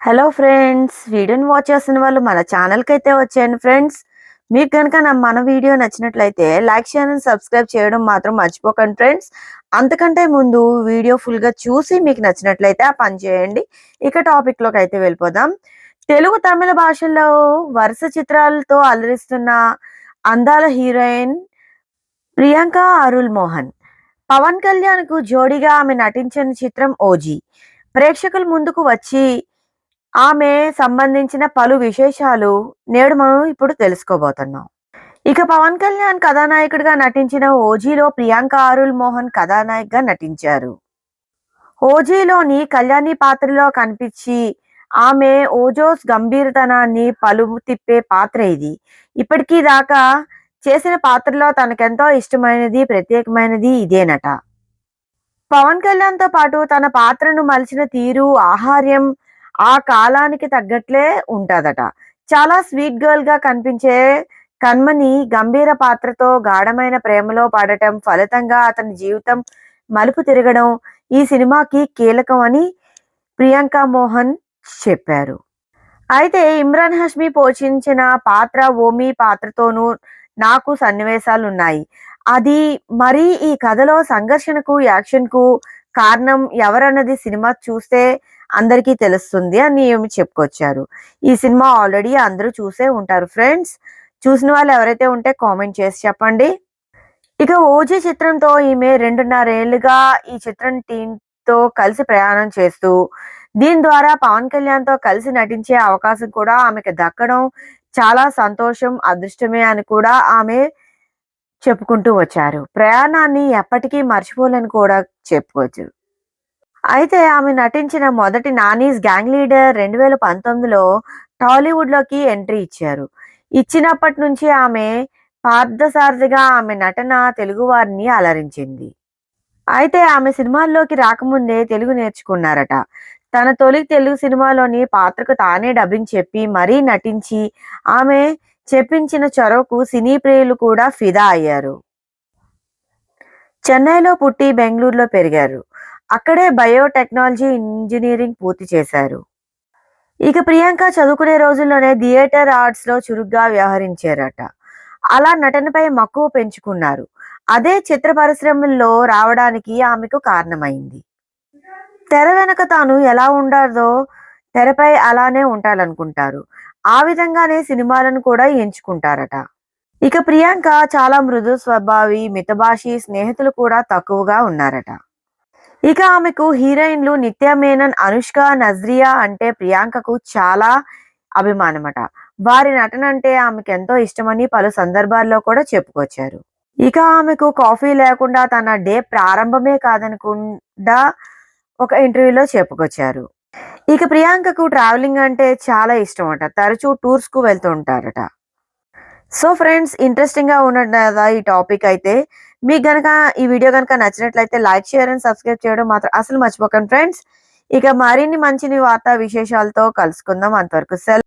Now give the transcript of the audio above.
Hello friends వీడియోని watch చేస్తున్న వాళ్ళు మన ఛానల్కి అయితే వచ్చేయండి ఫ్రెండ్స్. మీకు కనుక నా మన వీడియో నచ్చినట్లయితే లైక్ చేయండి సబ్స్క్రైబ్ చేయడం మాత్రం మర్చిపోకండి ఫ్రెండ్స్. అంతకంటే ముందు వీడియో ఫుల్గా చూసి మీకు నచ్చినట్లయితే ఆ పని చేయండి. ఇక టాపిక్లోకి అయితే వెళ్ళిపోదాం. తెలుగు తమిళ భాషల్లో వరుస చిత్రాలతో అలరిస్తున్న అందాల హీరోయిన్ ప్రియాంక అరుల్ మోహన్. పవన్ కళ్యాణ్కు జోడీగా ఆమె నటించిన చిత్రం ఓజీ. ప్రేక్షకుల ముందుకు వచ్చి ఆమె సంబంధించిన పలు విశేషాలు నేడు మనం ఇప్పుడు తెలుసుకోబోతున్నాం. ఇక పవన్ కళ్యాణ్ కథానాయకుడిగా నటించిన ఓజీలో ప్రియాంక అరుల్ మోహన్ కథానాయకగా నటించారు. ఓజీలోని కళ్యాణి పాత్రలో కనిపించి ఆమె ఓజోస్ గంభీరతనాన్ని పలుపు తిప్పే పాత్ర ఇది. ఇప్పటికీ దాకా చేసిన పాత్రలో తనకెంతో ఇష్టమైనది ప్రత్యేకమైనది ఇదేనట. పవన్ కళ్యాణ్తో పాటు తన పాత్రను మలిచిన తీరు ఆహార్యం ఆ కాలానికి తగ్గట్లే ఉంటుందట. చాలా స్వీట్ గర్ల్గా కనిపించే కన్మని గంభీర పాత్రతో గాఢమైన ప్రేమలో పాడటం ఫలితంగా అతని జీవితం మలుపు తిరగడం ఈ సినిమాకి కీలకం అని ప్రియాంక మోహన్ చెప్పారు. అయితే ఇమ్రాన్ హష్మి పోషించిన పాత్ర ఓమి పాత్రతోనూ నాకు సన్నివేశాలు ఉన్నాయి అది మరి ఈ కథలో సంఘర్షణకు యాక్షన్కు కారణం ఎవరన్నది సినిమా చూస్తే అందరికీ తెలుస్తుంది అని ఏమి చెప్పుకొచ్చారు. ఈ సినిమా ఆల్రెడీ అందరూ చూసే ఉంటారు ఫ్రెండ్స్. చూసిన వాళ్ళు ఎవరైతే ఉంటే కామెంట్ చేసి చెప్పండి. ఇక ఓజీ చిత్రంతో ఈమె రెండున్నరేళ్ళుగా ఈ చిత్రం టీంతో కలిసి ప్రయాణం చేస్తూ దీని ద్వారా పవన్ కళ్యాణ్తో కలిసి నటించే అవకాశం కూడా ఆమెకు దక్కడం చాలా సంతోషం అదృష్టమే అని కూడా ఆమె చెప్పుకుంటూ వచ్చారు. ప్రయాణాన్ని ఎప్పటికీ మర్చిపోలేని కూడా చెప్పుకోవచ్చు అయితే ఆమె నటించిన మొదటి నానీస్ గ్యాంగ్ లీడర్ రెండు వేల పంతొమ్మిదిలో టాలీవుడ్లోకి ఎంట్రీ ఇచ్చారు. ఇచ్చినప్పటి నుంచి ఆమె పార్థసారథిగా ఆమె నటన తెలుగు వారిని అలరించింది. అయితే ఆమె సినిమాల్లోకి రాకముందే తెలుగు నేర్చుకున్నారట. తన తొలి తెలుగు సినిమాలోని పాత్రకు తానే డబ్బింగ్ చెప్పి మరీ నటించి ఆమె చెప్పించిన చొరవకు సినీ ప్రియులు కూడా ఫిదా అయ్యారు. చెన్నైలో పుట్టి బెంగళూరులో పెరిగారు. అక్కడే బయోటెక్నాలజీ ఇంజనీరింగ్ పూర్తి చేశారు. ఇక ప్రియాంక చదువుకునే రోజుల్లోనే థియేటర్ ఆర్ట్స్లో చురుగ్గా వ్యవహరించారట. అలా నటనపై మక్కువ పెంచుకున్నారు. అదే చిత్ర పరిశ్రమల్లో రావడానికి ఆమెకు కారణమైంది. తెర వెనక తాను ఎలా ఉండాలో తెరపై అలానే ఉండాలనుకుంటారు ఆ విధంగానే సినిమాలను కూడా ఎంచుకుంటారట. ఇక ప్రియాంక చాలా మృదు స్వభావి మితభాషి స్నేహితులు కూడా తక్కువగా ఉన్నారట. ఇక ఆమెకు హీరోయిన్లు నిత్య మేనన్ అనుష్క నజ్రియా అంటే ప్రియాంకకు చాలా అభిమానమట. వారి నటన అంటే ఆమెకు ఎంతో ఇష్టమని పలు సందర్భాల్లో కూడా చెప్పుకొచ్చారు. ఇక ఆమెకు కాఫీ లేకుండా తన డే ప్రారంభమే కాదనకుండా ఒక ఇంటర్వ్యూలో చెప్పుకొచ్చారు. ఇక ప్రియాంకకు ట్రావెలింగ్ అంటే చాలా ఇష్టం అట తరచూ టూర్స్కు వెళ్తూ ఉంటారట. సో ఫ్రెండ్స్ ఇంట్రెస్టింగ్గా ఉన్నదా ఈ టాపిక్ అయితే? మీకు గనక ఈ వీడియో కనుక నచ్చినట్లయితే లైక్ షేర్ అండ్ సబ్స్క్రైబ్ చేయడం మాత్రం అసలు మర్చిపోకండి ఫ్రెండ్స్ ఇక మరిన్ని మంచి వార్తా విశేషాలతో కలుసుకుందాం. అంతవరకు సెల్